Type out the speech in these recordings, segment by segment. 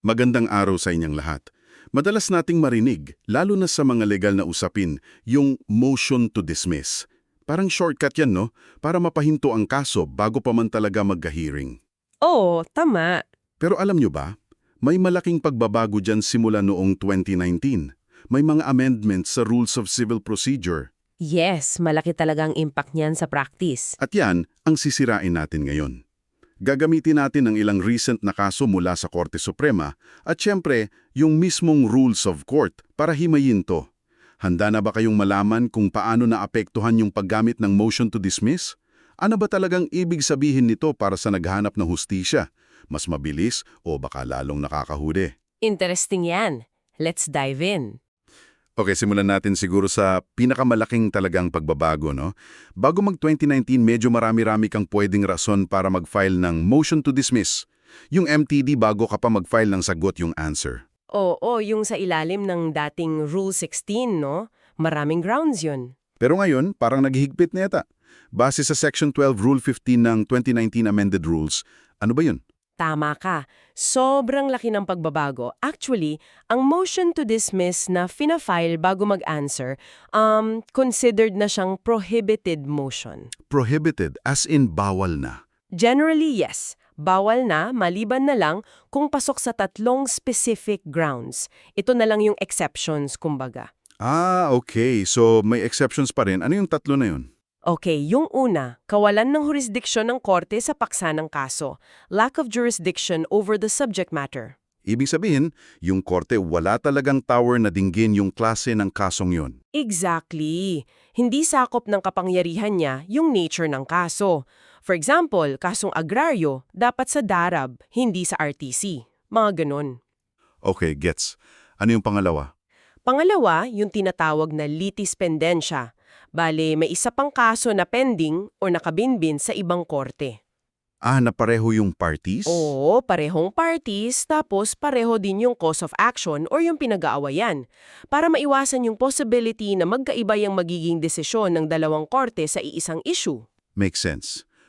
Magandang araw sa inyong lahat. Madalas nating marinig, lalo na sa mga legal na usapin, yung motion to dismiss. Parang shortcut yan, no? Para mapahinto ang kaso bago pa man talaga magka-hearing. Oo, tama. Pero alam nyo ba, may malaking pagbabago dyan simula noong 2019. May mga amendments sa Rules of Civil Procedure. Yes, malaki talagang impact niyan sa practice. At yan ang sisirain natin ngayon. Gagamitin natin ang ilang recent na kaso mula sa Korte Suprema at syempre, yung mismong rules of court para himayin to. Handa na ba kayong malaman kung paano naapektuhan yung paggamit ng motion to dismiss? Ano ba talagang ibig sabihin nito para sa naghanap ng hustisya? Mas mabilis o baka lalong nakakahuli? Interesting yan. Let's dive in. Okay, simulan natin siguro sa pinakamalaking talagang pagbabago, no? Bago mag-2019, medyo marami-rami kang pwedeng rason para mag-file ng motion to dismiss. Yung MTD bago ka pa mag-file ng sagot yung answer. Oo, yung sa ilalim ng dating Rule 16, no? Maraming grounds yun. Pero ngayon, parang naghihigpit na yata. Base sa Section 12, Rule 15 ng 2019 Amended Rules, ano ba yun? Tama ka. Sobrang laki ng pagbabago. Actually, ang motion to dismiss na fina-file bago mag-answer, um, considered na siyang prohibited motion. Prohibited, as in bawal na. Generally, yes. Bawal na, maliban na lang kung pasok sa tatlong specific grounds. Ito na lang yung exceptions, kumbaga. Ah, okay. So may exceptions pa rin. Ano yung tatlo na yun? Okay, yung una, kawalan ng jurisdiksyon ng korte sa paksa ng kaso. Lack of jurisdiction over the subject matter. Ibig sabihin, yung korte wala talagang tower na dinggin yung klase ng kasong yun. Exactly. Hindi sakop ng kapangyarihan niya yung nature ng kaso. For example, kasong agraryo, dapat sa DARAB, hindi sa RTC. Mga ganon. Okay, gets. Ano yung pangalawa? Pangalawa, yung tinatawag na litis pendensya. Bale, may isa pang kaso na pending o nakabinbin sa ibang korte. Ah, na pareho yung parties? Oo, parehong parties, tapos pareho din yung cause of action or yung pinag-aawayan. Para maiwasan yung possibility na magkaiba yung magiging desisyon ng dalawang korte sa iisang issue. Makes sense.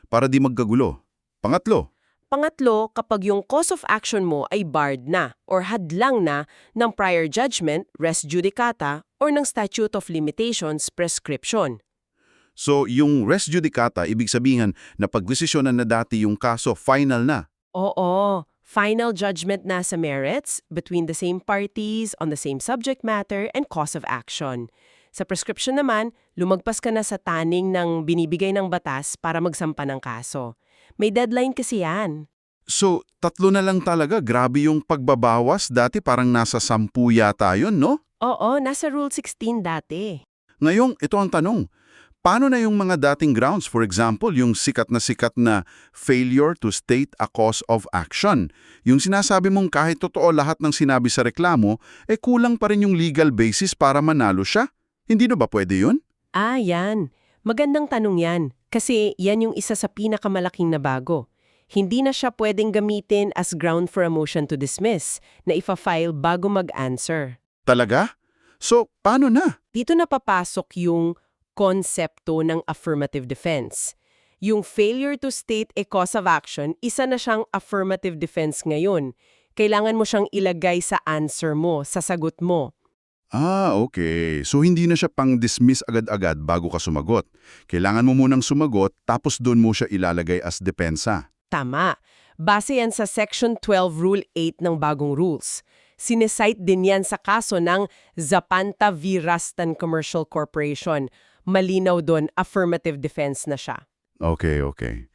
Para di magkagulo. Pangatlo, Pangatlo, kapag yung cause of action mo ay barred na or hadlang na ng prior judgment, res judicata, or ng statute of limitations prescription. so yung res judicata, ibig sabihin na pagdesisyonan na dati yung kaso, final na. Oo, final judgment na sa merits between the same parties on the same subject matter and cause of action. Sa prescription naman, lumagpas ka na sa taning ng binibigay ng batas para magsampa ng kaso. May deadline kasi yan. So, tatlo na lang talaga. Grabe yung pagbabawas. Dati parang nasa sampu yata yun, no? Oo, nasa Rule 16 dati. Ngayong, ito ang tanong. Paano na yung mga dating grounds? For example, yung sikat na sikat na failure to state a cause of action. Yung sinasabi mong kahit totoo lahat ng sinabi sa reklamo, eh kulang pa rin yung legal basis para manalo siya. Hindi na ba pwede yun? Ah, yan. Magandang tanong yan. Kasi yan yung isa sa pinakamalaking na bago. Hindi na siya pwedeng gamitin as ground for a motion to dismiss na ifa-file bago mag-answer. Talaga? So, paano na? Dito na papasok yung konsepto ng affirmative defense. Yung failure to state a cause of action, isa na siyang affirmative defense ngayon. Kailangan mo siyang ilagay sa answer mo, sa sagot mo. Ah, okay. So hindi na siya pang-dismiss agad-agad bago ka sumagot. Kailangan mo munang sumagot tapos doon mo siya ilalagay as depensa. Tama. Base yan sa Section 12 Rule 8 ng bagong rules. Sinesite din yan sa kaso ng Zapanta v. Rastan Commercial Corporation. Malinaw doon, affirmative defense na siya. Okay, okay.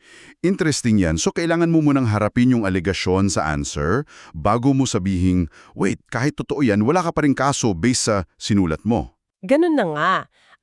Interesting yan. So kailangan mo munang harapin yung alegasyon sa answer bago mo sabihing, wait, kahit totoo yan, wala ka pa rin kaso based sa sinulat mo. Ganun na nga.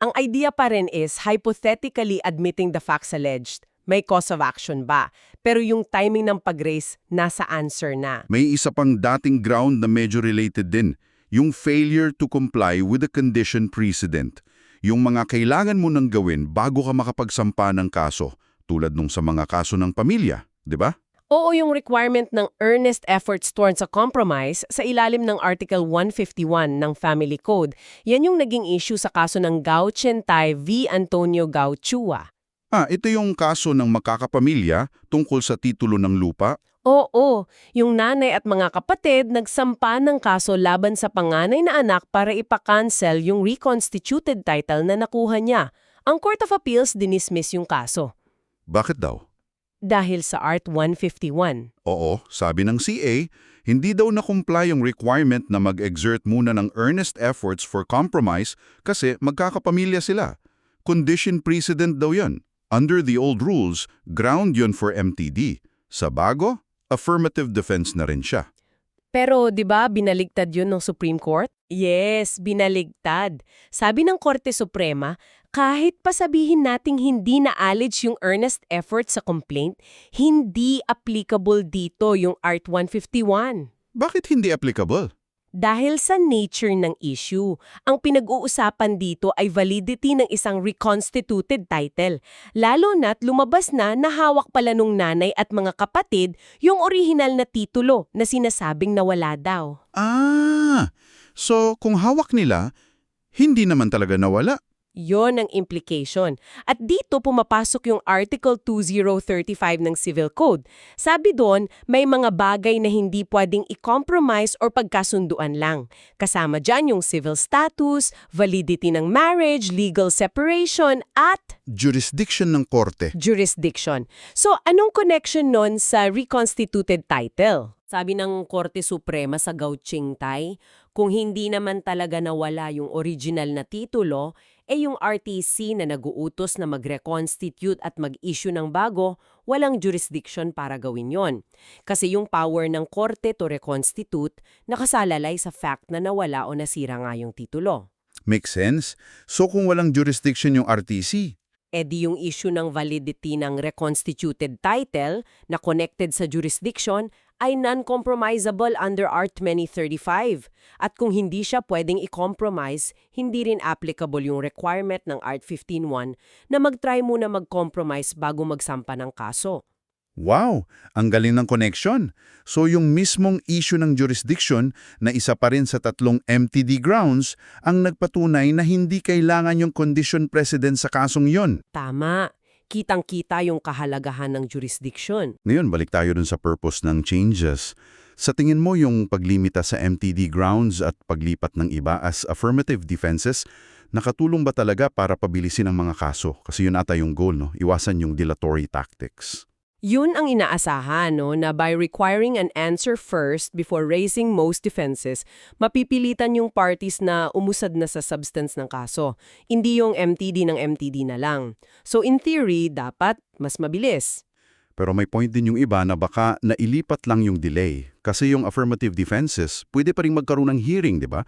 Ang idea pa rin is hypothetically admitting the facts alleged. May cause of action ba? Pero yung timing ng pag-raise, nasa answer na. May isa pang dating ground na medyo related din, yung failure to comply with the condition precedent. Yung mga kailangan mo nang gawin bago ka makapagsampa ng kaso, tulad nung sa mga kaso ng pamilya, di ba? Oo yung requirement ng earnest efforts towards a compromise sa ilalim ng Article 151 ng Family Code. Yan yung naging issue sa kaso ng Gao Chentay v. Antonio Gao Chua. Ah, ito yung kaso ng makakapamilya tungkol sa titulo ng lupa. Oo, yung nanay at mga kapatid nagsampa ng kaso laban sa panganay na anak para ipakancel yung reconstituted title na nakuha niya. Ang Court of Appeals dinismiss yung kaso. Bakit daw? Dahil sa Art 151. Oo, sabi ng CA, hindi daw na-comply yung requirement na mag-exert muna ng earnest efforts for compromise kasi magkakapamilya sila. Condition precedent daw yun. Under the old rules, ground yun for MTD. Sa bago, affirmative defense na rin siya. Pero 'di ba binaligtad 'yun ng Supreme Court? Yes, binaligtad. Sabi ng Korte Suprema, kahit pa sabihin nating hindi na-allege yung earnest effort sa complaint, hindi applicable dito yung Art 151. Bakit hindi applicable? Dahil sa nature ng issue, ang pinag-uusapan dito ay validity ng isang reconstituted title, lalo na't lumabas na nahawak pala nung nanay at mga kapatid yung orihinal na titulo na sinasabing nawala daw. Ah, so kung hawak nila, hindi naman talaga nawala. Yon ang implication. At dito pumapasok yung Article 2035 ng Civil Code. Sabi doon, may mga bagay na hindi pwedeng i-compromise or pagkasunduan lang. Kasama dyan yung civil status, validity ng marriage, legal separation, at Jurisdiction ng korte. jurisdiction. So, anong connection nun sa reconstituted title? Sabi ng Korte Suprema sa Gauching Tai, kung hindi naman talaga nawala yung original na titulo, eh yung RTC na naguutos na mag-reconstitute at mag-issue ng bago, walang jurisdiction para gawin yon. Kasi yung power ng korte to reconstitute nakasalalay sa fact na nawala o nasira nga yung titulo. Makes sense. So kung walang jurisdiction yung RTC, E di yung issue ng validity ng reconstituted title na connected sa jurisdiction ay non-compromisable under Art 2035. At kung hindi siya pwedeng i-compromise, hindi rin applicable yung requirement ng Art 15.1 na mag-try muna mag-compromise bago magsampa ng kaso. Wow! Ang galing ng connection. So yung mismong issue ng jurisdiction na isa pa rin sa tatlong MTD grounds ang nagpatunay na hindi kailangan yung condition precedent sa kasong yon. Tama. Kitang-kita yung kahalagahan ng jurisdiction. Ngayon, balik tayo dun sa purpose ng changes. Sa tingin mo yung paglimita sa MTD grounds at paglipat ng iba as affirmative defenses, nakatulong ba talaga para pabilisin ang mga kaso? Kasi yun ata yung goal, no? Iwasan yung dilatory tactics. Yun ang inaasahan, no, na by requiring an answer first before raising most defenses, mapipilitan yung parties na umusad na sa substance ng kaso, hindi yung MTD ng MTD na lang. So in theory, dapat mas mabilis. Pero may point din yung iba na baka nailipat lang yung delay. Kasi yung affirmative defenses, pwede pa rin magkaroon ng hearing, di ba?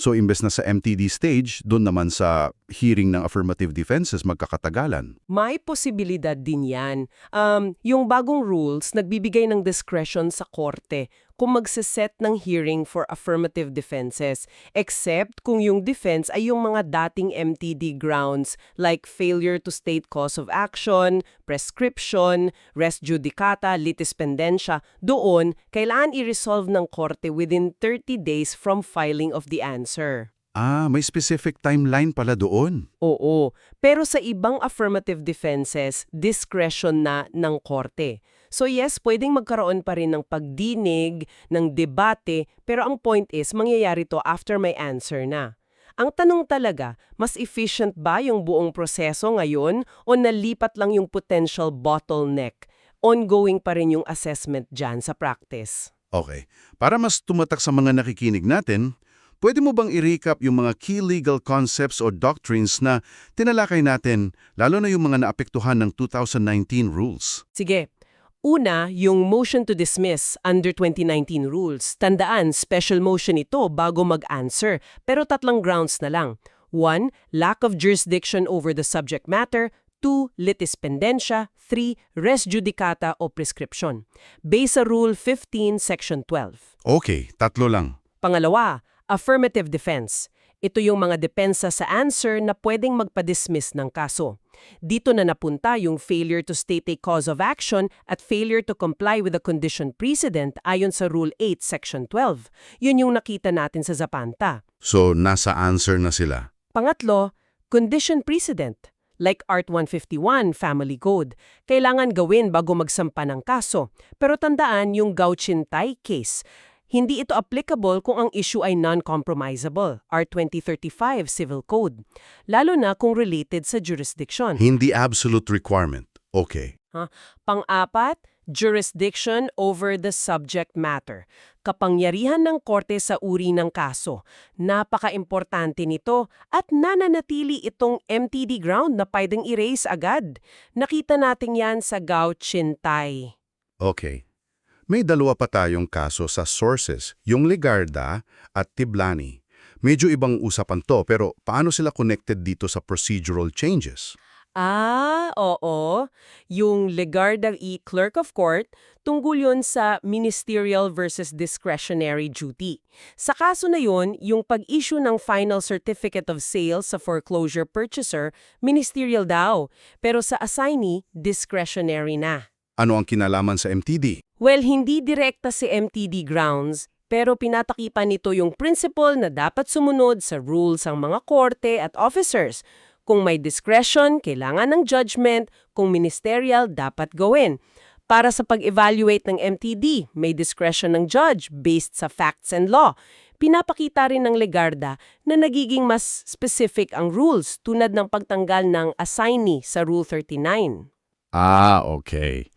So imbes na sa MTD stage, doon naman sa hearing ng affirmative defenses magkakatagalan. May posibilidad din yan. Um, yung bagong rules, nagbibigay ng discretion sa korte kung magsaset ng hearing for affirmative defenses, except kung yung defense ay yung mga dating MTD grounds like failure to state cause of action, prescription, res judicata, litis pendentia, doon, kailangan i-resolve ng korte within 30 days from filing of the answer. Ah, may specific timeline pala doon. Oo, pero sa ibang affirmative defenses, discretion na ng korte. So yes, pwedeng magkaroon pa rin ng pagdinig, ng debate, pero ang point is, mangyayari to after may answer na. Ang tanong talaga, mas efficient ba yung buong proseso ngayon o nalipat lang yung potential bottleneck? Ongoing pa rin yung assessment dyan sa practice. Okay, para mas tumatak sa mga nakikinig natin, pwede mo bang i-recap yung mga key legal concepts o doctrines na tinalakay natin, lalo na yung mga naapektuhan ng 2019 rules? Sige. Una, yung motion to dismiss under 2019 rules. Tandaan, special motion ito bago mag-answer, pero tatlong grounds na lang. 1. Lack of jurisdiction over the subject matter. 2. Litis pendentia. 3. Res judicata o prescription. Based sa Rule 15, Section 12. Okay, tatlo lang. Pangalawa, affirmative defense. Ito yung mga depensa sa answer na pwedeng magpa-dismiss ng kaso. Dito na napunta yung failure to state a cause of action at failure to comply with the condition precedent ayon sa Rule 8, Section 12. Yun yung nakita natin sa Zapanta. So, nasa answer na sila. Pangatlo, condition precedent. like Art 151 Family Code. Kailangan gawin bago magsampa ng kaso. Pero tandaan yung Gauchintay case. Hindi ito applicable kung ang issue ay non-compromisable, Art 2035 Civil Code. Lalo na kung related sa jurisdiction. Hindi absolute requirement. Okay. Pang-apat, jurisdiction over the subject matter. Kapangyarihan ng korte sa uri ng kaso. Napaka-importante nito at nananatili itong MTD ground na pwedeng erase agad. Nakita natin yan sa Gao Chintay. Okay. May dalawa pa tayong kaso sa sources, yung Legarda at Tiblani. Medyo ibang usapan to pero paano sila connected dito sa procedural changes? Ah, oo. Yung Legarda E. Clerk of Court, tungkol yun sa ministerial versus discretionary duty. Sa kaso na yun, yung pag-issue ng final certificate of sale sa foreclosure purchaser, ministerial daw. Pero sa assignee, discretionary na. Ano ang kinalaman sa MTD? Well, hindi direkta si MTD grounds, pero pinatakipan nito yung principle na dapat sumunod sa rules ang mga korte at officers. Kung may discretion, kailangan ng judgment, kung ministerial, dapat gawin. Para sa pag-evaluate ng MTD, may discretion ng judge based sa facts and law. Pinapakita rin ng Legarda na nagiging mas specific ang rules tulad ng pagtanggal ng assignee sa Rule 39. Ah, okay.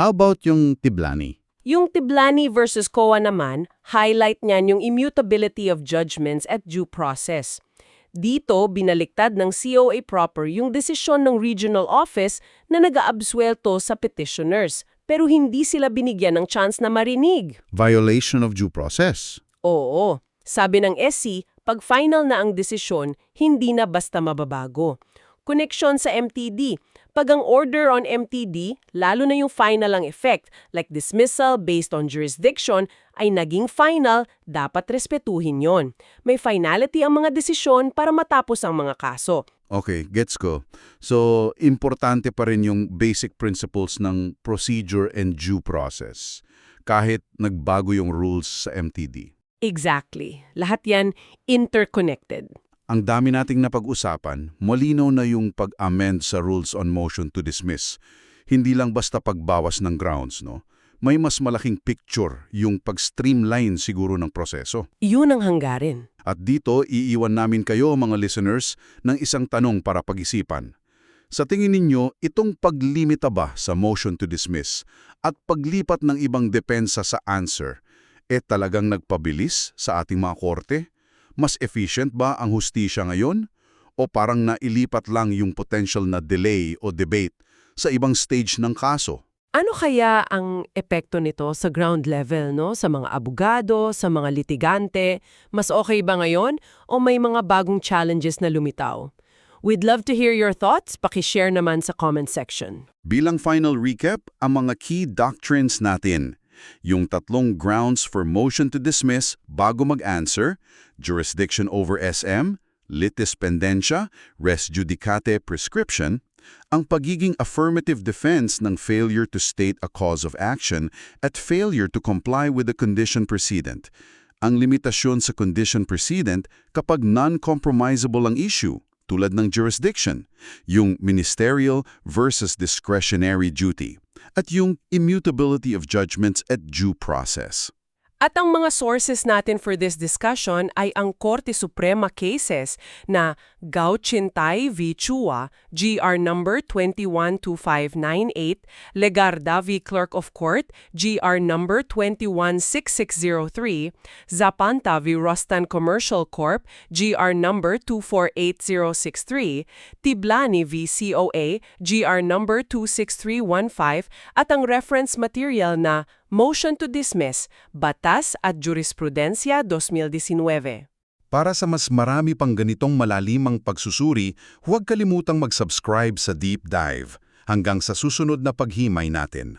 How about yung Tiblani? Yung Tiblani versus COA naman, highlight niyan yung immutability of judgments at due process. Dito, binaliktad ng COA proper yung desisyon ng regional office na nag-aabsuelto sa petitioners, pero hindi sila binigyan ng chance na marinig. Violation of due process. Oo, sabi ng SC, pag final na ang desisyon, hindi na basta mababago. Koneksyon sa MTD. Pag ang order on MTD, lalo na yung final ang effect, like dismissal based on jurisdiction, ay naging final, dapat respetuhin yon. May finality ang mga desisyon para matapos ang mga kaso. Okay, gets ko. So, importante pa rin yung basic principles ng procedure and due process. Kahit nagbago yung rules sa MTD. Exactly. Lahat yan interconnected. Ang dami nating napag-usapan, malinaw na yung pag-amend sa rules on motion to dismiss. Hindi lang basta pagbawas ng grounds, no? May mas malaking picture yung pag-streamline siguro ng proseso. Yun ang hanggarin. At dito, iiwan namin kayo, mga listeners, ng isang tanong para pag-isipan. Sa tingin ninyo, itong paglimita ba sa motion to dismiss at paglipat ng ibang depensa sa answer, eh talagang nagpabilis sa ating mga korte? Mas efficient ba ang hustisya ngayon? O parang nailipat lang yung potential na delay o debate sa ibang stage ng kaso? Ano kaya ang epekto nito sa ground level, no? Sa mga abogado, sa mga litigante? Mas okay ba ngayon o may mga bagong challenges na lumitaw? We'd love to hear your thoughts. Pakishare naman sa comment section. Bilang final recap, ang mga key doctrines natin. Yung tatlong grounds for motion to dismiss bago mag-answer, jurisdiction over SM, litis pendentia, res judicate prescription, ang pagiging affirmative defense ng failure to state a cause of action at failure to comply with the condition precedent. Ang limitasyon sa condition precedent kapag non-compromisable ang issue, tulad ng jurisdiction, yung ministerial versus discretionary duty, at yung immutability of judgments at due process. At ang mga sources natin for this discussion ay ang Korte Suprema cases na Gao Chintay v. Chua, GR number 212598, Legarda v. Clerk of Court, GR number 216603, Zapanta v. Rostan Commercial Corp., GR number 248063, Tiblani v. COA, GR number 26315, at ang reference material na Motion to Dismiss, Batas at Jurisprudensya 2019. Para sa mas marami pang ganitong malalimang pagsusuri, huwag kalimutang mag-subscribe sa Deep Dive. Hanggang sa susunod na paghimay natin.